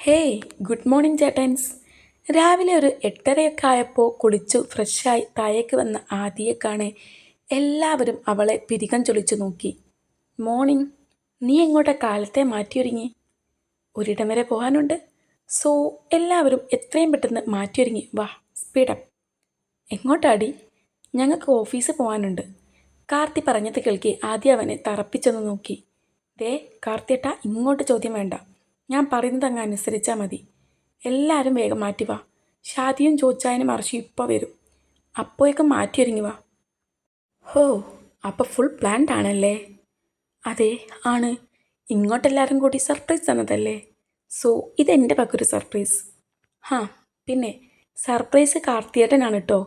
Hey good morning ചേട്ടൻസ്. രാവിലെ ഒരു എട്ടരയൊക്കെ ആയപ്പോൾ കുളിച്ചു ഫ്രഷായി താഴേക്ക് വന്ന ആദിയെ കാണെ എല്ലാവരും അവളെ പിരികം ചൊളിച്ചു നോക്കി. മോർണിംഗ് നീ എങ്ങോട്ട കാലത്തെ മാറ്റിയൊരുങ്ങി? ഒരിടം വരെ പോകാനുണ്ട്? സോ എല്ലാവരും എത്രയും പെട്ടെന്ന് മാറ്റിയൊരുങ്ങി. വാ സ്പീഡപ്പ് എങ്ങോട്ടാടി? ഞങ്ങൾക്ക് ഓഫീസിൽ പോകാനുണ്ട്. കാർത്തി പറഞ്ഞത് കേൾക്കി ആദ്യം അവനെ തറപ്പിച്ചൊന്ന് നോക്കി. ദേ കാർത്തിയേട്ടാ ഇങ്ങോട്ട് ചോദ്യം വേണ്ട. ഞാൻ പറയുന്നത് അങ്ങ് അനുസരിച്ചാൽ മതി. എല്ലാവരും വേഗം മാറ്റി വാ. ഷാദിയും ചോദിച്ചായനും അർഷി ഇപ്പോൾ വരും. അപ്പോഴേക്കും മാറ്റിയൊരുങ്ങി വാ. ഹോ അപ്പോൾ ഫുൾ പ്ലാൻഡ് ആണല്ലേ? അതെ ആണ്. ഇങ്ങോട്ടെല്ലാവരും കൂടി സർപ്രൈസ് തന്നതല്ലേ? സോ ഇതെന്റെ പക്കൊരു സർപ്രൈസ് ഹാ പിന്നെ സർപ്രൈസ് കാർത്തിയേട്ടനാണ് കേട്ടോ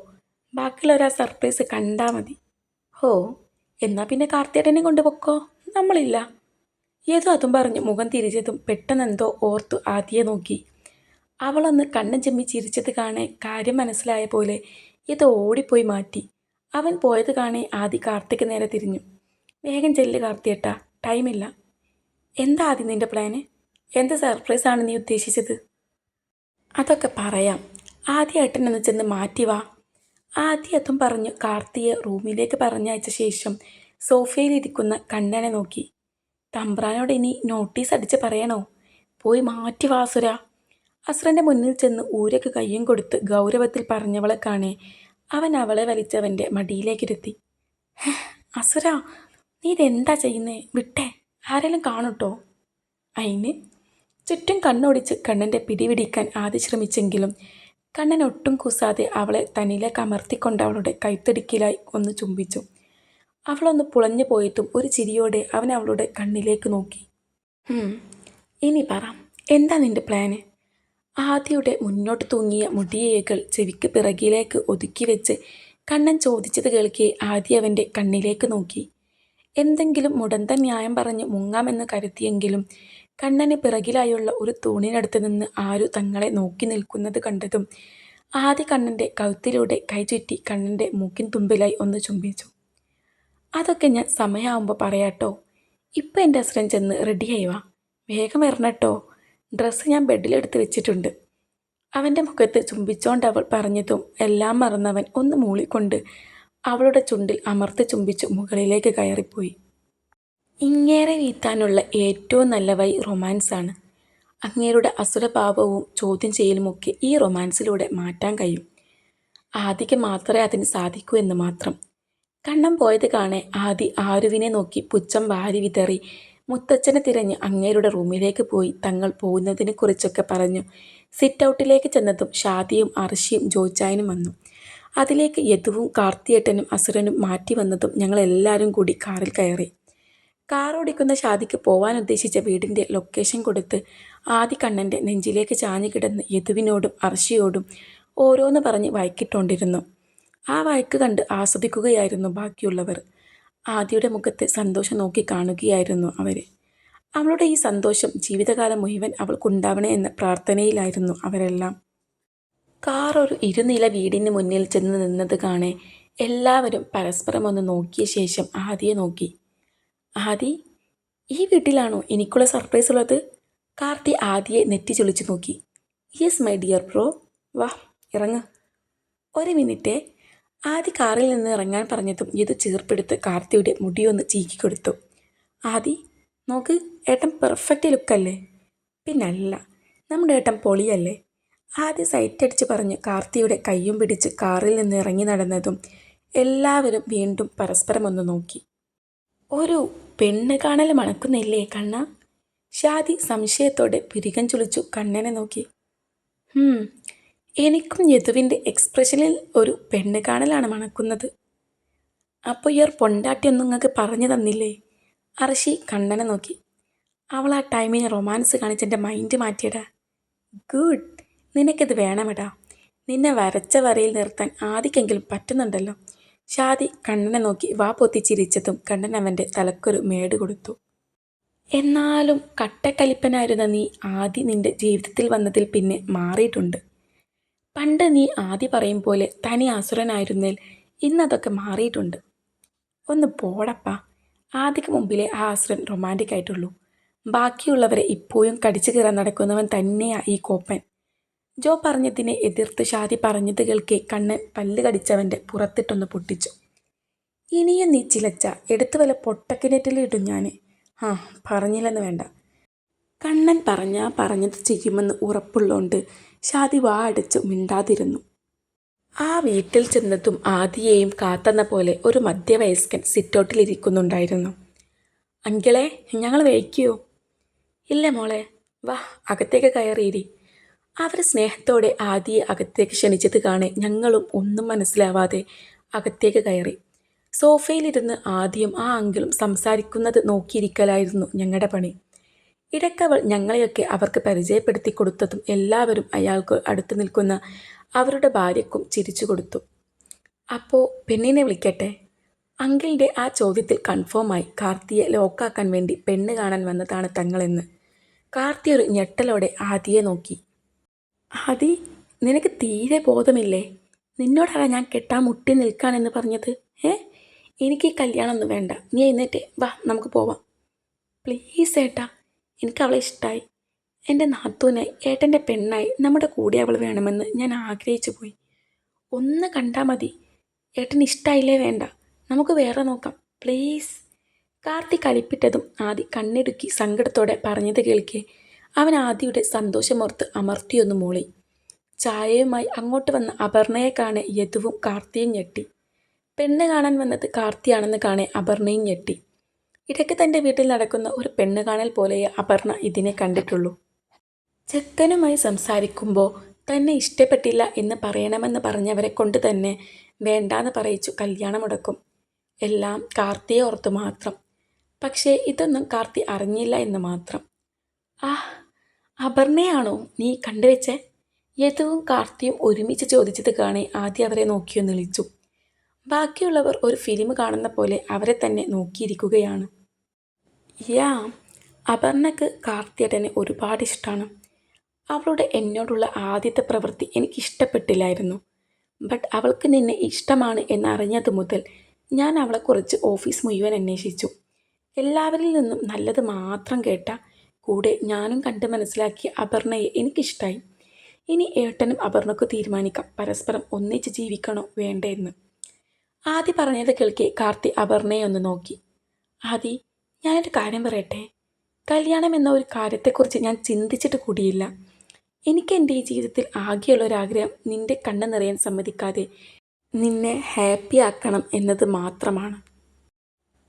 ബാക്കിയുള്ളവരാ സർപ്രൈസ് കണ്ടാൽ മതി. ഹോ എന്നാൽ പിന്നെ കാർത്തിയേട്ടനെ കൊണ്ടുപോക്കോ നമ്മളില്ല. ഏതോ അതും പറഞ്ഞ് മുഖം തിരിച്ചതും പെട്ടെന്നെന്തോ ഓർത്തു ആദ്യയെ നോക്കി. അവളൊന്ന് കണ്ണും ചെമ്മി ചിരിച്ചത് കാണെ കാര്യം മനസ്സിലായ പോലെ ഇത് ഓടിപ്പോയി മാറ്റി. അവൻ പോയത് കാണെ ആദി കാർത്തിക്ക് നേരെ തിരിഞ്ഞു. വേഗം ചെല്ല് കാർത്തിയേട്ടാ ടൈമില്ല. എന്താ ആദ്യം നിന്റെ പ്ലാന്? എന്ത് സർപ്രൈസ് ആണ് നീ ഉദ്ദേശിച്ചത്? അതൊക്കെ പറയാം. ആദ്യ ഏട്ടനൊന്ന് ചെന്ന് മാറ്റി വാ. ആദ്യ അതും പറഞ്ഞു കാർത്തിയെ റൂമിലേക്ക് പറഞ്ഞയച്ച ശേഷം സോഫയിലിരിക്കുന്ന കണ്ണനെ നോക്കി. തമ്പ്രാനോട് ഇനി നോട്ടീസ് അടിച്ച് പറയണോ? പോയി മാറ്റി വാസുര. അസുരന്റെ മുന്നിൽ ചെന്ന് ഊരക്ക് കയ്യും കൊടുത്ത് ഗൗരവത്തിൽ പറഞ്ഞവളെ കാണേ. അവൻ അവളെ വലിച്ചവന്റെ മടിയിലേക്കിരുത്തി. അസുര നീ ഇതെന്താ ചെയ്യുന്നേ? വിട്ടേ ആരെങ്കിലും കാണൂട്ടോ? അയിന് ചുറ്റും കണ്ണോടിച്ച് കണ്ണന്റെ പിടിപിടിക്കാൻ ആദ്യം ശ്രമിച്ചെങ്കിലും കണ്ണൻ ഒട്ടും കുസാതെ അവളെ തനിയിലേക്ക് അമർത്തിക്കൊണ്ട് അവളുടെ കൈത്തടിക്കിലായി ഒന്ന് ചുംബിച്ചു. അവളൊന്ന് പുളഞ്ഞു പോയിട്ടും ഒരു ചിരിയോടെ അവൻ അവളുടെ കണ്ണിലേക്ക് നോക്കി. ഇനി പറ എന്താ നിന്റെ പ്ലാന് ആദ്യയുടെ മുന്നോട്ട് തൂങ്ങിയ മുടിയേകൾ ചെവിക്ക് പിറകിലേക്ക് ഒതുക്കി വെച്ച് കണ്ണൻ ചോദിച്ചത് കേൾക്കെ ആദ്യ അവന്റെ കണ്ണിലേക്ക് നോക്കി. എന്തെങ്കിലും മുടന്ത ന്യായം പറഞ്ഞ് മുങ്ങാമെന്ന് കരുതിയെങ്കിലും കണ്ണന് പിറകിലായുള്ള ഒരു തൂണിനടുത്ത് നിന്ന് ആരു തങ്ങളെ നോക്കി നിൽക്കുന്നത് കണ്ടതും ആദ്യ കണ്ണന്റെ കഴുത്തിലൂടെ കൈചുറ്റി കണ്ണന്റെ മൂക്കിൻ തുമ്പിലായി ഒന്ന് ചുംബിച്ചു. അതൊക്കെ ഞാൻ സമയമാകുമ്പോൾ പറയാട്ടോ. ഇപ്പം എന്റെ ഹസ്ബൻഡ് ചെന്ന് റെഡിയായി വാ. വേഗം വരണട്ടോ. ഡ്രസ്സ് ഞാൻ ബെഡിലെടുത്ത് വെച്ചിട്ടുണ്ട്. അവന്റെ മുഖത്ത് ചുംബിച്ചോണ്ട് അവൾ പറഞ്ഞതും എല്ലാം മറന്നവൻ ഒന്ന് മൂളിക്കൊണ്ട് അവളുടെ ചുണ്ടിൽ അമർത്തി ചുംബിച്ചു മുകളിലേക്ക് കയറിപ്പോയി. ഇങ്ങേറെ വീത്താനുള്ള ഏറ്റവും നല്ല വൈ റൊമാൻസാണ് അങ്ങേരുടെ അസുരഭാവവും ചോദ്യം ചെയ്യലുമൊക്കെ ഈ റൊമാൻസിലൂടെ മാറ്റാൻ കഴിയും. ആദിക്ക് മാത്രമേ അതിന് സാധിക്കൂ എന്ന് മാത്രം കണ്ണം പോയത് കാണെ ആദി ആരുവിനെ നോക്കി പുച്ഛം വാരി വിതറി. മുത്തച്ഛനെ തിരഞ്ഞ് അങ്ങേരുടെ റൂമിലേക്ക് പോയി തങ്ങൾ പോകുന്നതിനെ കുറിച്ചൊക്കെ പറഞ്ഞു. സിറ്റ് ഔട്ടിലേക്ക് ചെന്നതും ഷാദിയും അർഷിയും ജോച്ചായനും വന്നു. അതിലേക്ക് യദുവും കാർത്തിയേട്ടനും അസുരനും മാറ്റി വന്നതും ഞങ്ങൾ എല്ലാവരും കൂടി കാറിൽ കയറി. കാർ ഓടിക്കുന്ന ഷാദിക്ക് പോവാൻ ഉദ്ദേശിച്ച വീടിന്റെ ലൊക്കേഷൻ കൊടുത്ത് ആദി കണ്ണന്റെ നെഞ്ചിലേക്ക് ചാഞ്ഞു കിടന്ന് യദുവിനോടും അർഷിയോടും ഓരോന്ന് പറഞ്ഞ് വയക്കിട്ടോണ്ടിരുന്നു ആ വഴക്ക് കണ്ട് ആസ്വദിക്കുകയായിരുന്നു ബാക്കിയുള്ളവർ. ആദ്യയുടെ മുഖത്തെ സന്തോഷം നോക്കി കാണുകയായിരുന്നു അവർ അവളുടെ ഈ സന്തോഷം ജീവിതകാലം മുഴുവൻ അവൾക്കുണ്ടാവണേ എന്ന പ്രാർത്ഥനയിലായിരുന്നു അവരെല്ലാം. കാർ ഒരു ഇരുനില വീടിന് മുന്നിൽ ചെന്ന് നിന്നത് കാണെ എല്ലാവരും പരസ്പരം ഒന്ന് നോക്കിയ ശേഷം ആദിയെ നോക്കി. ആദി ഈ വീട്ടിലാണോ എനിക്കുള്ള സർപ്രൈസ് ഉള്ളത്? കാർത്തി ആദിയെ നെറ്റി ചൊളിച്ചു നോക്കി. യെസ് മൈ ഡിയർ ബ്രോ വാ ഇറങ്ങ്. ഒരു മിനിറ്റ്. ആദി കാറിൽ നിന്ന് ഇറങ്ങാൻ പറഞ്ഞതും ഇത് ചീർപ്പെടുത്ത് കാർത്തിയുടെ മുടിയൊന്ന് ചീക്കിക്കൊടുത്തു ആദി നോക്ക് ഏട്ടൻ പെർഫെക്റ്റ് ലുക്കല്ലേ പിന്നല്ല നമ്മുടെ ഏട്ടൻ പൊളിയല്ലേ? ആദ്യ സൈറ്റടിച്ച് പറഞ്ഞ് കാർത്തിയുടെ കയ്യും പിടിച്ച് കാറിൽ നിന്ന് ഇറങ്ങി നടന്നതും എല്ലാവരും വീണ്ടും പരസ്പരം ഒന്ന് നോക്കി. ഒരു പെണ്ണ് കാണൽ മണക്കുന്നില്ലേ കണ്ണ? ഷാദി സംശയത്തോടെ പിരികം ചുളിച്ചു കണ്ണനെ നോക്കി. എനിക്കും യദുവിന്റെ എക്സ്പ്രഷനിൽ ഒരു പെണ്ണ് കാണലാണ് മണക്കുന്നത്. അപ്പോൾ ഇയർ പൊണ്ടാട്ടിയൊന്നും നിങ്ങൾക്ക് പറഞ്ഞു തന്നില്ലേ? അർഷി കണ്ണനെ നോക്കി. അവൾ ആ ടൈമിന് റൊമാൻസ് കാണിച്ചെന്റെ മൈൻഡ് മാറ്റിയടാ. ഗുഡ്. നിനക്കിത് വേണമെടാ. നിന്നെ വരച്ച വരയിൽ നിർത്താൻ ആദിക്കെങ്കിലും പറ്റുന്നുണ്ടല്ലോ. ഷാദി കണ്ണനെ നോക്കി വാ പൊത്തി ചിരിച്ചതും കണ്ണൻ അവന്റെ തലക്കൊരു മേട് കൊടുത്തു. എന്നാലും കട്ടക്കലിപ്പനായിരുന്ന നീ ആദി നിന്റെ ജീവിതത്തിൽ വന്നതിൽ പിന്നെ മാറിയിട്ടുണ്ട്. പണ്ട് നീ ആദ്യ പറയും പോലെ തനി അസുരനായിരുന്നേൽ ഇന്നതൊക്കെ മാറിയിട്ടുണ്ട്. ഒന്ന് പോടപ്പാ. ആദ്യക്ക് മുമ്പിലെ ആ അസുരൻ റൊമാന്റിക് ആയിട്ടുള്ളൂ. ബാക്കിയുള്ളവരെ ഇപ്പോഴും കടിച്ചു കയറാൻ നടക്കുന്നവൻ തന്നെയാ ഈ കോപ്പൻ. ജോ പറഞ്ഞതിനെ എതിർത്ത് ഷാദി പറഞ്ഞത് കേൾക്കെ കണ്ണൻ പല്ല് കടിച്ചവന്റെ പുറത്തിട്ടൊന്ന് പൊട്ടിച്ചു. ഇനിയും നീ ചിലച്ച എടുത്തു വല്ല പൊട്ടക്കിണറ്റിലിടും ഞാൻ ആ പറഞ്ഞില്ലെന്ന് വേണ്ട. കണ്ണൻ പറഞ്ഞാ പറഞ്ഞത് ചെയ്യുമെന്ന് ഉറപ്പുള്ളോണ്ട് ഷാദി വാ അടച്ചു മിണ്ടാതിരുന്നു. ആ വീട്ടിൽ ചെന്നതും ആദിയെയും കാത്തെന്ന പോലെ ഒരു മധ്യവയസ്കൻ സിറ്റൗട്ടിലിരിക്കുന്നുണ്ടായിരുന്നു. അങ്കിളെ ഞങ്ങൾ വയ്ക്കുമോ ഇല്ല മോളെ വാ അകത്തേക്ക് കയറിയിരി. അവർ സ്നേഹത്തോടെ ആദിയെ അകത്തേക്ക് ക്ഷണിച്ചത് കാണെ ഞങ്ങളും ഒന്നും മനസ്സിലാവാതെ അകത്തേക്ക് കയറി. സോഫയിലിരുന്ന് ആദ്യം ആ അങ്കിളും സംസാരിക്കുന്നത് നോക്കിയിരിക്കലായിരുന്നു ഞങ്ങളുടെ പണി. ഇടയ്ക്കവൾ ഞങ്ങളെയൊക്കെ അവർക്ക് പരിചയപ്പെടുത്തി കൊടുത്തതും എല്ലാവരും അയാൾക്ക് അടുത്ത് നിൽക്കുന്ന അവരുടെ ഭാര്യക്കും ചിരിച്ചു കൊടുത്തു. അപ്പോൾ പെണ്ണിനെ വിളിക്കട്ടെ? അങ്കിളിന്റെ ആ ചോദ്യത്തിൽ കൺഫേമായി കാർത്തിയെ ലോക്കാക്കാൻ വേണ്ടി പെണ്ണ് കാണാൻ വന്നതാണ് തങ്ങളെന്ന്. കാർത്തി ഒരു ഞെട്ടലോടെ ആദിയെ നോക്കി. ആദി നിനക്ക് തീരെ ബോധമില്ലേ? നിന്നോടാണ് ഞാൻ കെട്ടാൻ മുട്ടി നിൽക്കാനെന്ന് പറഞ്ഞത് ഏ എനിക്ക് ഈ കല്യാണമൊന്നും വേണ്ട. നീ എന്നിട്ടേ വാ നമുക്ക് പോവാം. പ്ലീസ് ഏട്ടാ എനിക്ക് അവളെ ഇഷ്ടമായി എന്റെ നാത്തൂനായി ഏട്ടന്റെ പെണ്ണായി നമ്മുടെ കൂടെ അവൾ വേണമെന്ന് ഞാൻ ആഗ്രഹിച്ചു പോയി. ഒന്ന് കണ്ടാൽ മതി. ഏട്ടൻ ഇഷ്ടമായില്ലേ വേണ്ട. നമുക്ക് വേറെ നോക്കാം. പ്ലീസ്. കാർത്തി കളിപ്പിട്ടതും ആദി കണ്ണിടുക്കി സങ്കടത്തോടെ പറഞ്ഞത് കേൾക്കെ. അവൻ ആദിയുടെ സന്തോഷമോർത്ത് അമർത്തിയൊന്ന് മൂളി. ചായയുമായി അങ്ങോട്ട് വന്ന അപർണയെ കാണെ യദുവും കാർത്തിയും ഞെട്ടി. പെണ്ണ് കാണാൻ വന്നത് കാർത്തിയാണെന്ന് കാണെ അപർണയും ഞെട്ടി. ഇടയ്ക്ക് തന്റെ വീട്ടിൽ നടക്കുന്ന ഒരു പെണ്ണ് കാണൽ പോലെ അപർണ ഇതിനെ കണ്ടിട്ടുള്ളൂ. ചെക്കനുമായി സംസാരിക്കുമ്പോൾ തന്നെ ഇഷ്ടപ്പെട്ടില്ല എന്ന് പറയണമെന്ന് പറഞ്ഞവരെ കൊണ്ട് തന്നെ വേണ്ടാന്ന് പറയിച്ചു കല്യാണം മുടക്കും എല്ലാം കാർത്തിയെ ഓർത്ത് മാത്രം. പക്ഷേ ഇതൊന്നും കാർത്തി അറിഞ്ഞില്ല എന്ന് മാത്രം. ആ അപർണയാണോ നീ കണ്ടുവെച്ചേ? യഥവും കാർത്തിയും ഒരുമിച്ച് ചോദിച്ചത് കാണേ ആദ്യം അവരെ നോക്കിയൊന്ന് വിളിച്ചു. ബാക്കിയുള്ളവർ ഒരു ഫിലിം കാണുന്ന പോലെ അവരെ തന്നെ നോക്കിയിരിക്കുകയാണ്. യാ അപർണക്ക് കാർത്തിയേട്ടനെ ഒരുപാട് ഇഷ്ടമാണ് അവളുടെ എന്നോടുള്ള ആദ്യത്തെ പ്രവൃത്തി എനിക്കിഷ്ടപ്പെട്ടില്ലായിരുന്നു. ബട്ട് അവൾക്ക് നിന്നെ ഇഷ്ടമാണ് എന്നറിഞ്ഞത് മുതൽ ഞാൻ അവളെക്കുറിച്ച് ഓഫീസ് മുഴുവൻ അന്വേഷിച്ചു. എല്ലാവരിൽ നിന്നും നല്ലത് മാത്രം കേട്ട കൂടെ ഞാനും കണ്ട് മനസ്സിലാക്കിയ അപർണയെ എനിക്കിഷ്ടമായി ഇനി ഏട്ടനും അപർണക്ക് തീരുമാനിക്കാം പരസ്പരം ഒന്നിച്ച് ജീവിക്കണോ വേണ്ടെന്ന്. ആദി പറഞ്ഞത് കേൾക്കെ കാർത്തി അപർണയെ ഒന്ന് നോക്കി. ആദി ഞാനൊരു കാര്യം പറയട്ടെ? കല്യാണം എന്ന ഒരു കാര്യത്തെക്കുറിച്ച് ഞാൻ ചിന്തിച്ചിട്ട് കൂടിയില്ല. എനിക്ക് എന്റെ ഈ ജീവിതത്തിൽ ആകെയുള്ള ഒരാഗ്രഹം നിന്റെ കണ്ണ് നിറയാൻ സമ്മതിക്കാതെ നിന്നെ ഹാപ്പി ആക്കണം എന്നത് മാത്രമാണ്.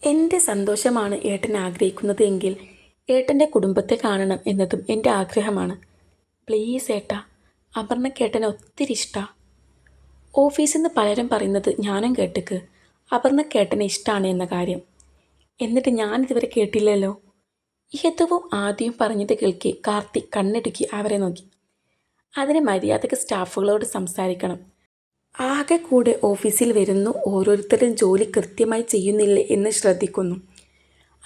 എന്റെ സന്തോഷമാണ് ഏട്ടൻ ആഗ്രഹിക്കുന്നത് എങ്കിൽ ഏട്ടന്റെ കുടുംബത്തെ കാണണം എന്നതും എന്റെ ആഗ്രഹമാണ്. പ്ലീസ് ഏട്ടാ അപർണക്കേട്ടനെ ഒത്തിരി ഇഷ്ടമാണ് ഓഫീസിൽ നിന്ന് പലരും പറയുന്നത് ഞാനും കേട്ടിക്ക്. അപർണക്കേട്ടനെ ഇഷ്ടമാണ് എന്ന കാര്യം. എന്നിട്ട് ഞാനിതുവരെ കേട്ടില്ലല്ലോ. യഥവും ആദ്യം പറഞ്ഞത് കേൾക്കി കാർത്തി കണ്ണെടുക്കി അവരെ നോക്കി. അതിന് മര്യാദയ്ക്ക് സ്റ്റാഫുകളോട് സംസാരിക്കണം. ആകെ കൂടെ ഓഫീസിൽ വരുന്നു ഓരോരുത്തരും ജോലി കൃത്യമായി ചെയ്യുന്നില്ലേ എന്ന് ശ്രദ്ധിക്കുന്നു.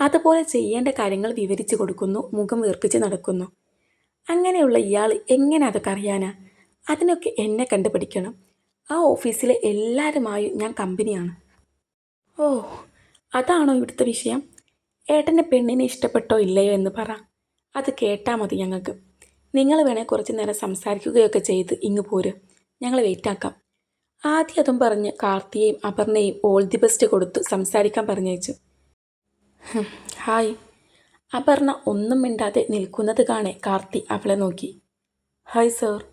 അതുപോലെ ചെയ്യേണ്ട കാര്യങ്ങൾ വിവരിച്ചു കൊടുക്കുന്നു മുഖം വീർപ്പിച്ച് നടക്കുന്നു. അങ്ങനെയുള്ള ഇയാൾ എങ്ങനെ അതൊക്കെ അറിയാനാ? അതിനൊക്കെ എന്നെ കണ്ടുപിടിക്കണം. ആ ഓഫീസിലെ എല്ലാവരുമായും ഞാൻ കമ്പനിയാണ്. ഓ അതാണോ ഇവിടുത്തെ വിഷയം? ഏട്ടന്റെ പെണ്ണിനെ ഇഷ്ടപ്പെട്ടോ ഇല്ലയോ എന്ന് പറ. അത് കേട്ടാൽ മതി ഞങ്ങൾക്ക്. നിങ്ങൾ വേണേൽ കുറച്ച് നേരം സംസാരിക്കുകയൊക്കെ ചെയ്ത് ഇങ്ങ് പോര്. ഞങ്ങൾ വെയിറ്റാക്കാം ആദ്യം അതും പറഞ്ഞ് കാർത്തിയെയും അപർണയും ഓൾ ദി ബെസ്റ്റ് കൊടുത്തു സംസാരിക്കാൻ പറഞ്ഞയച്ചു. ഹായ്. അപർണ ഒന്നും മിണ്ടാതെ നിൽക്കുന്നത് കാണെ കാർത്തി അവളെ നോക്കി. Hi sir.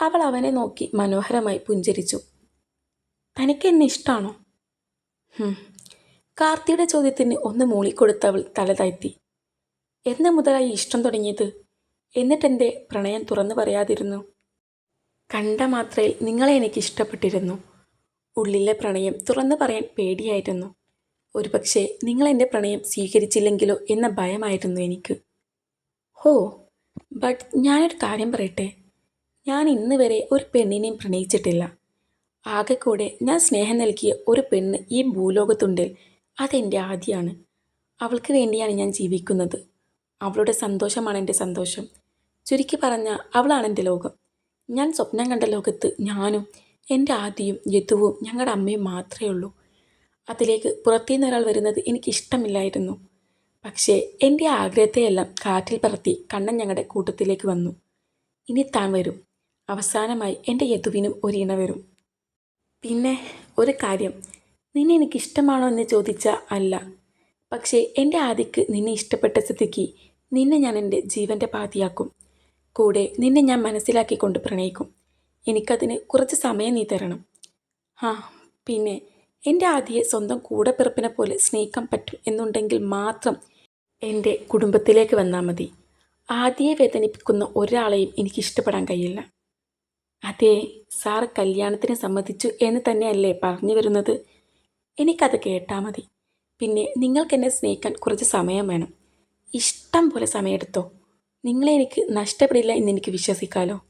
അവൾ അവനെ നോക്കി മനോഹരമായി പുഞ്ചരിച്ചു. തനിക്ക് എന്നെ ഇഷ്ടമാണോ കാർത്തിയുടെ ചോദ്യത്തിന് ഒന്ന് മൂളിക്കൊടുത്തവൾ തലതാഴ്ത്തി എന്ന് മുതലായി ഇഷ്ടം തുടങ്ങിയത്? എന്നിട്ടെന്റെ പ്രണയം തുറന്നു പറയാതിരുന്നു? കണ്ട മാത്രയിൽ നിങ്ങളെ എനിക്ക് ഇഷ്ടപ്പെട്ടിരുന്നു ഉള്ളിലെ പ്രണയം തുറന്നു പറയാൻ പേടിയായിരുന്നു. ഒരുപക്ഷെ നിങ്ങൾ എന്റെ പ്രണയം സ്വീകരിച്ചില്ലെങ്കിലോ എന്ന ഭയമായിരുന്നു എനിക്ക്. ഹോ ബട്ട് ഞാനൊരു കാര്യം പറയട്ടെ? ഞാൻ ഇന്ന് വരെ ഒരു പെണ്ണിനെയും പ്രണയിച്ചിട്ടില്ല. ആകെ കൂടെ ഞാൻ സ്നേഹം നൽകിയ ഒരു പെണ്ണ് ഈ ഭൂലോകത്തുണ്ടിൽ അതെന്റെ ആദ്യമാണ് അവൾക്ക് വേണ്ടിയാണ് ഞാൻ ജീവിക്കുന്നത്. അവളുടെ സന്തോഷമാണ് എന്റെ സന്തോഷം. ചുരുക്കി പറഞ്ഞ അവളാണ് എന്റെ ലോകം. ഞാൻ സ്വപ്നം കണ്ട ലോകത്ത് ഞാനും എന്റെ ആദിയും യദുവും ഞങ്ങളുടെ അമ്മയും മാത്രമേ ഉള്ളൂ. അതിലേക്ക് പുറത്തുനിന്ന് ഒരാൾ വരുന്നത് എനിക്കിഷ്ടമില്ലായിരുന്നു പക്ഷേ എന്റെ ആഗ്രഹത്തെയെല്ലാം കാറ്റിൽ പറത്തി കണ്ണൻ ഞങ്ങളുടെ കൂട്ടത്തിലേക്ക് വന്നു. ഇനി താൻ വരും. അവസാനമായി എന്റെ യദുവിനും ഒരിണ വരും. പിന്നെ ഒരു കാര്യം. നിന്നെ എനിക്ക് ഇഷ്ടമാണോ എന്ന് ചോദിച്ചാൽ അല്ല. പക്ഷേ എന്റെ ആദിക്ക് നിന്നെ ഇഷ്ടപ്പെട്ട സ്ഥിതിക്ക് നിന്നെ ഞാൻ എന്റെ ജീവന്റെ പാതിയാക്കും. കൂടെ നിന്നെ ഞാൻ മനസ്സിലാക്കിക്കൊണ്ട് പ്രണയിക്കും. എനിക്കതിന് കുറച്ച് സമയം നീ തരണം. ആ പിന്നെ എന്റെ ആദിയെ സ്വന്തം കൂടെ പിറപ്പിനെ പോലെ സ്നേഹിക്കാൻ പറ്റും എന്നുണ്ടെങ്കിൽ മാത്രം എന്റെ കുടുംബത്തിലേക്ക് വന്നാൽ മതി. ആദിയെ വേദനിപ്പിക്കുന്ന ഒരാളെയും എനിക്ക് ഇഷ്ടപ്പെടാൻ കഴിയില്ല. അതെ സാർ കല്യാണത്തിന് സമ്മതിച്ചു എന്ന് തന്നെയല്ലേ പറഞ്ഞു വരുന്നത്? എനിക്കത് കേട്ടാൽ മതി. പിന്നെ നിങ്ങൾക്കെന്നെ സ്നേഹിക്കാൻ കുറച്ച് സമയം വേണം. ഇഷ്ടം പോലെ സമയമെടുത്തോ നിങ്ങളെ എനിക്ക് നഷ്ടപ്പെടില്ല എന്ന് എനിക്ക് വിശ്വസിക്കാലോ.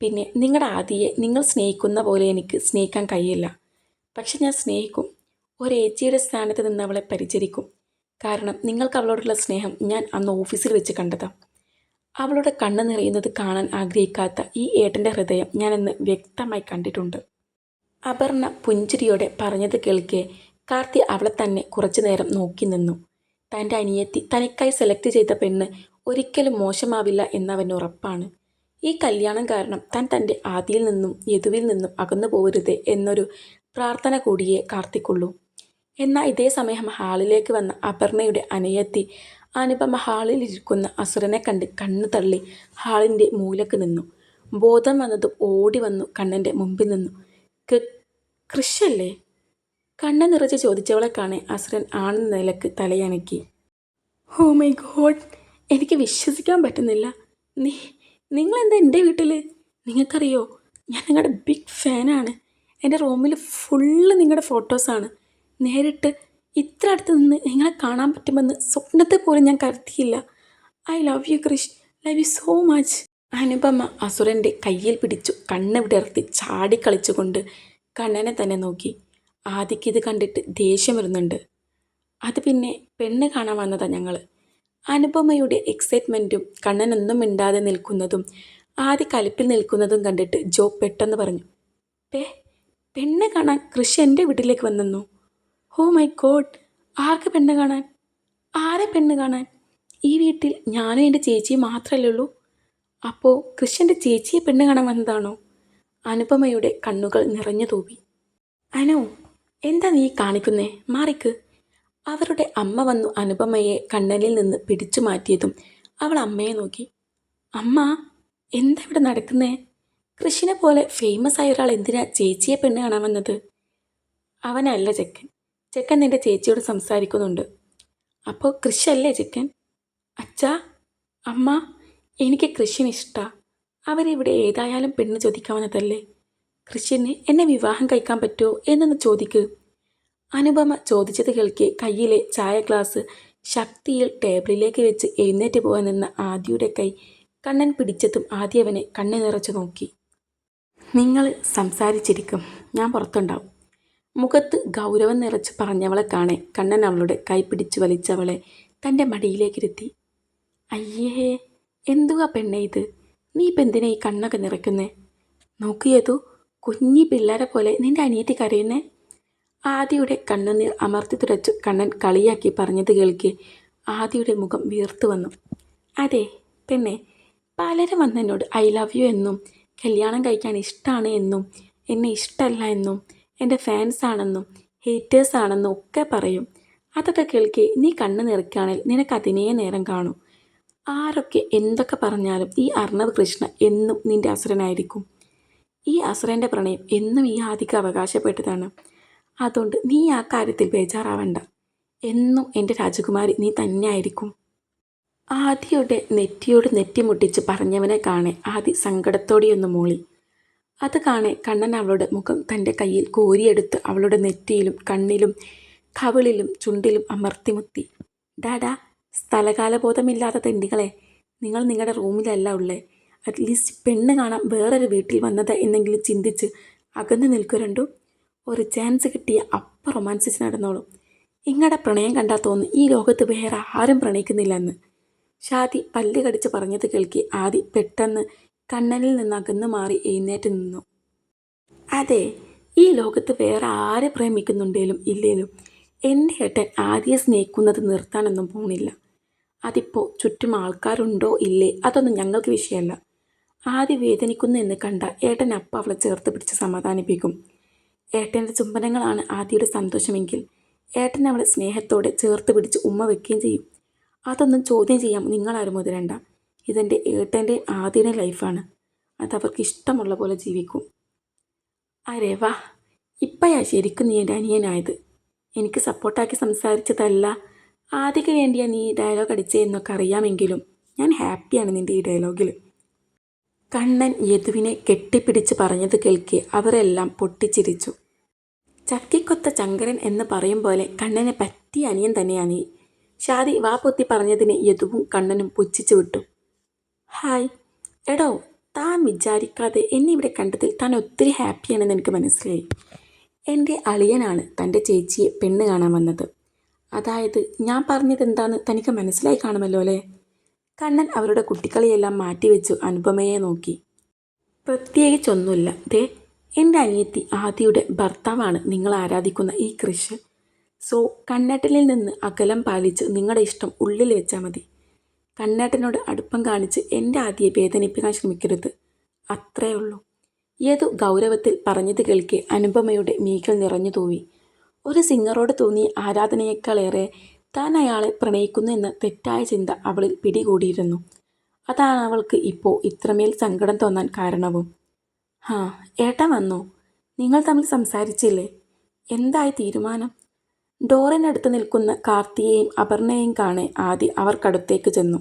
പിന്നെ നിങ്ങളുടെ ആദിയെ നിങ്ങൾ സ്നേഹിക്കുന്ന പോലെ എനിക്ക് സ്നേഹിക്കാൻ കഴിയില്ല. പക്ഷെ ഞാൻ സ്നേഹിക്കും. ഒരേച്ചിയുടെ സ്ഥാനത്ത് നിന്ന് അവളെ പരിചരിക്കും. കാരണം നിങ്ങൾക്ക് അവളോടുള്ള സ്നേഹം ഞാൻ അന്ന് ഓഫീസിൽ വെച്ച് കണ്ടതാണ് അവളുടെ കണ്ണ് നിറയുന്നത് കാണാൻ ആഗ്രഹിക്കാത്ത ഈ ഏട്ടന്റെ ഹൃദയം ഞാനെന്ന് വ്യക്തമായി കണ്ടിട്ടുണ്ട്. അപർണ പുഞ്ചിരിയോടെ പറഞ്ഞത് കേൾക്കെ. കാർത്തി അവളെ തന്നെ കുറച്ചു നേരം നോക്കി നിന്നു. തന്റെ അനിയത്തി തനിക്കായി സെലക്ട് ചെയ്ത പെണ്ണ് ഒരിക്കലും മോശമാവില്ല എന്നവന് ഉറപ്പാണ്. ഈ കല്യാണം കാരണം താൻ തന്റെ ആദിയിൽ നിന്നും യദുവിൽ നിന്നും അകന്നു പോകരുത് എന്നൊരു പ്രാർത്ഥന കൂടിയേ കാർത്തിക്കുള്ളൂ. എന്നാൽ ഇതേ സമയം ഹാളിലേക്ക് വന്ന അപർണയുടെ അനിയത്തി അനുപമ ഹാളിൽ ഇരിക്കുന്ന അസുരനെ കണ്ട് കണ്ണു തള്ളി ഹാളിന്റെ മൂലക്ക് നിന്നു. ബോധം വന്നതും ഓടി വന്നു കണ്ണന്റെ മുമ്പിൽ നിന്നു. കൃഷല്ലേ കണ്ണ നിറച്ച് ചോദിച്ചവളെ കാണെ അസുരൻ ആണെന്ന നിലയ്ക്ക് തലയണക്കി. ഓ മൈ ഗോഡ് എനിക്ക് വിശ്വസിക്കാൻ പറ്റുന്നില്ല. നീ നിങ്ങളെന്താ എന്റെ വീട്ടിൽ നിങ്ങൾക്കറിയോ ഞാൻ നിങ്ങളുടെ ബിഗ് ഫാനാണ് എന്റെ റൂമിൽ ഫുള്ള് നിങ്ങളുടെ ഫോട്ടോസാണ് നേരിട്ട് ഇത്ര അടുത്ത് നിന്ന് നിങ്ങളെ കാണാൻ പറ്റുമെന്ന് സ്വപ്നത്തെ പോലും ഞാൻ കരുതിയില്ല. I love you Krish love you so much Anupama അസുരന്റെ കയ്യിൽ പിടിച്ചു കണ്ണ് വിടർത്തി ചാടിക്കളിച്ചുകൊണ്ട് കണ്ണനെ തന്നെ നോക്കി. ആദിക്ക് ഇത് കണ്ടിട്ട് ദേഷ്യം വരുന്നുണ്ട്. അത് പിന്നെ പെണ്ണ് കാണാൻ വന്നതാണ് ഞങ്ങൾ അനുപമയുടെ എക്സൈറ്റ്മെന്റും കണ്ണനൊന്നും മിണ്ടാതെ നിൽക്കുന്നതും ആദ്യ കലിപ്പിൽ നിൽക്കുന്നതും കണ്ടിട്ട് ജോ പെട്ടെന്ന് പറഞ്ഞു പേ പെണ്ണ് കാണാൻ കൃഷി എന്റെ വീട്ടിലേക്ക് വന്നെന്നു? ഹോ മൈ ഗോഡ് ആർക്ക് പെണ്ണ് കാണാൻ? ആരെ പെണ്ണ് കാണാൻ? ഈ വീട്ടിൽ ഞാനും എന്റെ ചേച്ചിയും മാത്രമല്ലേ ഉള്ളൂ? അപ്പോൾ കൃഷ്ണന്റെ ചേച്ചിയെ പെണ്ണ് കാണാൻ വന്നതാണോ? അനുപമയുടെ കണ്ണുകൾ നിറഞ്ഞു തൂവി. അനു എന്താ നീ കാണിക്കുന്നേ? മാറിക്ക്. അവരുടെ അമ്മ വന്നു അനുപമയെ കണ്ണനിൽ നിന്ന് പിടിച്ചു മാറ്റിയതും അവൾ അമ്മയെ നോക്കി. അമ്മ എന്താ ഇവിടെ നടക്കുന്നേ? കൃഷിനെ പോലെ ഫേമസ് ആയ ഒരാൾ എന്തിനാ ചേച്ചിയെ പെണ്ണ് കാണാൻ വന്നത്? അവനല്ല ചെക്കൻ. ചെക്കൻ നിന്റെ ചേച്ചിയോട് സംസാരിക്കുന്നുണ്ട്. അപ്പോൾ കൃഷി അല്ലേ ചെക്കൻ? അച്ഛാ അമ്മ എനിക്ക് കൃഷിന് ഇഷ്ടാ അവരിവിടെ ഏതായാലും പെണ്ണ് ചോദിക്കാവുന്നതല്ലേ? കൃഷിന് എന്നെ വിവാഹം കഴിക്കാൻ പറ്റുമോ എന്നൊന്ന് ചോദിക്ക്. അനുപമ ചോദിച്ചത് കേൾക്കെ കയ്യിലെ ചായ ഗ്ലാസ് ശക്തിയിൽ ടേബിളിലേക്ക് വെച്ച് എഴുന്നേറ്റ് പോകാൻ നിന്ന ആദിയുടെ കൈ കണ്ണൻ പിടിച്ചതും ആദ്യ അവനെ കണ്ണു നിറച്ചു നോക്കി. നിങ്ങൾ സംസാരിച്ചിരിക്കും. ഞാൻ പുറത്തുണ്ടാവും. മുഖത്ത് ഗൗരവം നിറച്ച് പറഞ്ഞവളെ കാണെ കണ്ണൻ അവളുടെ കൈ പിടിച്ചു വലിച്ചവളെ തന്റെ മടിയിലേക്കിരുത്തി അയ്യേ എന്തുവാ പെണ്ണെ ഇത്? നീ ഇപ്പം എന്തിനാ ഈ കണ്ണൊക്കെ നിറയ്ക്കുന്നേ? നോക്കിയതു കുഞ്ഞി പിള്ളേരെ പോലെ നിന്റെ അനിയത്തി കരയുന്നേ? ആദിയുടെ കണ്ണുനീർ അമർത്തി തുടച്ചു കണ്ണൻ കളിയാക്കി പറഞ്ഞത് കേൾക്കെ ആദിയുടെ മുഖം വീർത്തു വന്നു. അതെ പെണ്ണെ പലരും വന്നെന്നോട് ഐ ലവ് യു എന്നും കല്യാണം കഴിക്കാൻ ഇഷ്ടമാണ് എന്നും എന്നെ ഇഷ്ടമല്ല എന്നും എന്റെ ഫാൻസ് ആണെന്നും ഹേറ്റേഴ്സ് ആണെന്നും ഒക്കെ പറയും. അതൊക്കെ കേൾക്കെ നീ കണ്ണ് നിറയ്ക്കുകയാണെങ്കിൽ നിനക്ക് അതിനേ നേരം കാണും. ആരൊക്കെ എന്തൊക്കെ പറഞ്ഞാലും ഈ അർണവ് കൃഷ്ണ എന്നും നിന്റെ അസുരനായിരിക്കും. ഈ അസുരന്റെ പ്രണയം എന്നും ഈ ആദിക്ക് അവകാശപ്പെട്ടതാണ്. അതുകൊണ്ട് നീ ആ കാര്യത്തിൽ ബേജാറാവണ്ട. എന്നും എന്റെ രാജകുമാരി നീ തന്നെയായിരിക്കും. ആദിയുടെ നെറ്റിയോട് നെറ്റിമുട്ടിച്ച് പറഞ്ഞവനെ കാണെ ആദി സങ്കടത്തോടെയൊന്ന് മൂളി. അത് കാണെ കണ്ണൻ അവളുടെ മുഖം തന്റെ കയ്യിൽ കോരിയെടുത്ത് അവളുടെ നെറ്റിയിലും കണ്ണിലും കവിളിലും ചുണ്ടിലും അമർത്തിമുത്തി ഡാഡാ സ്ഥലകാലബോധമില്ലാത്ത തെണ്ടികളെ. നിങ്ങൾ നിങ്ങളുടെ റൂമിലല്ല ഉള്ളേ. അറ്റ്ലീസ്റ്റ് പെണ്ണ് കാണാൻ വേറൊരു വീട്ടിൽ വന്നത് എന്നെങ്കിലും ചിന്തിച്ച് അകന്നു നിൽക്കുരണ്ടു? ഒരു ചാൻസ് കിട്ടിയ അപ്പം റൊമാൻസിച്ച് നടന്നോളൂ. ഇങ്ങടെ പ്രണയം കണ്ടാൽ തോന്നുന്നു ഈ ലോകത്ത് വേറെ ആരും പ്രണയിക്കുന്നില്ലെന്ന്. ഷാദി പല്ല് കടിച്ച് പറഞ്ഞത് കേൾക്കി ആദി പെട്ടെന്ന് കണ്ണനിൽ നിന്ന് അകന്നു മാറി എഴുന്നേറ്റ് നിന്നു. അതെ ഈ ലോകത്ത് വേറെ ആരെ പ്രേമിക്കുന്നുണ്ടേലും ഇല്ലേലും എന്റെ ഏട്ടൻ ആദ്യം സ്നേഹിക്കുന്നത് നിർത്താനൊന്നും പോണില്ല. അതിപ്പോൾ ചുറ്റും ആൾക്കാരുണ്ടോ ഇല്ലേ? അതൊന്നും ഞങ്ങൾക്ക് വിഷയമല്ല. ആദ്യ വേദനിക്കുന്നു എന്ന് കണ്ട ഏട്ടൻ അപ്പ അവളെ ചേർത്ത് പിടിച്ച് സമാധാനിപ്പിക്കും. ഏട്ടന്റെ ചുംബനങ്ങളാണ് ആദ്യയുടെ സന്തോഷമെങ്കിൽ ഏട്ടൻ അവളെ സ്നേഹത്തോടെ ചേർത്ത് പിടിച്ച് ഉമ്മ വെക്കുകയും ചെയ്യും. അതൊന്നും ചോദ്യം ചെയ്യാൻ നിങ്ങളാരും മുതിരണ്ട. ഇതെന്റെ ഏട്ടന്റെ ആദ്യയുടെ ലൈഫാണ്. അതവർക്ക് ഇഷ്ടമുള്ള പോലെ ജീവിക്കും. അരേ വാ. ഇപ്പയാ ശരിക്കും നീ എന്റെ അനിയനായത്. എനിക്ക് സപ്പോർട്ടാക്കി സംസാരിച്ചതല്ല. ആദ്യക്ക് വേണ്ടിയാ നീ ഡയലോഗ് അടിച്ചേ എന്നൊക്കെ അറിയാമെങ്കിലും ഞാൻ ഹാപ്പിയാണ് നിന്റെ ഈ ഡയലോഗിൽ കണ്ണൻ യദുവിനെ കെട്ടിപ്പിടിച്ച് പറഞ്ഞത് കേൾക്കെ അവരെല്ലാം പൊട്ടിച്ചിരിച്ചു. ചക്കിക്കൊത്ത ചങ്കരൻ എന്ന് പറയും പോലെ കണ്ണനെ പറ്റിയ അനിയൻ തന്നെയാണ് നീ. ഷാദി വാ പൊത്തി പറഞ്ഞതിന് യദുവും കണ്ണനും പുച്ഛിച്ചു വിട്ടു. ഹായ്. എടോ താൻ വിചാരിക്കാതെ എന്നെ ഇവിടെ കണ്ടതിൽ താൻ ഒത്തിരി ഹാപ്പിയാണെന്ന് എനിക്ക് മനസ്സിലായി. എന്റെ അളിയനാണ് തന്റെ ചേച്ചിയെ പെണ്ണ് കാണാൻ വന്നത്. അതായത് ഞാൻ പറഞ്ഞത് എന്താന്ന് തനിക്ക് മനസ്സിലായി കാണുമല്ലോ അല്ലേ? കണ്ണൻ അവരുടെ കുട്ടിക്കളിയെല്ലാം മാറ്റിവെച്ചു അനുപമയെ നോക്കി. പ്രത്യേകിച്ചൊന്നുമില്ല. ദേ എന്റെ അനിയത്തി ആദിയുടെ ഭർത്താവാണ് നിങ്ങൾ ആരാധിക്കുന്ന ഈ കൃഷ് സോ കണ്ണേട്ടനിൽ നിന്ന് അകലം പാലിച്ച് നിങ്ങളുടെ ഇഷ്ടം ഉള്ളിൽ വെച്ചാൽ മതി. കണ്ണേട്ടനോട് അടുപ്പം കാണിച്ച് എന്റെ ആദിയെ വേദനിപ്പിക്കാൻ ശ്രമിക്കരുത്. അത്രേ ഉള്ളൂ. ഏതു ഗൗരവത്തിൽ പറഞ്ഞത് കേൾക്കെ അനുപമയുടെ മീകൾ നിറഞ്ഞു തൂവി. ഒരു സിംഗറോട് തോന്നിയ ആരാധനയേക്കാളേറെ താൻ അയാളെ പ്രണയിക്കുന്നു എന്ന തെറ്റായ ചിന്ത അവളിൽ പിടികൂടിയിരുന്നു. അതാണ് അവൾക്ക് ഇപ്പോൾ ഇത്രമേൽ സങ്കടം തോന്നാൻ കാരണവും. ഹാ ഏട്ടൻ വന്നോ? നിങ്ങൾ തമ്മിൽ സംസാരിച്ചില്ലേ? എന്തായി തീരുമാനം? ഡോറിനടുത്ത് നിൽക്കുന്ന കാർത്തിയെയും അപർണയെയും കാണെ ആദ്യ അവർക്കടുത്തേക്ക് ചെന്നു.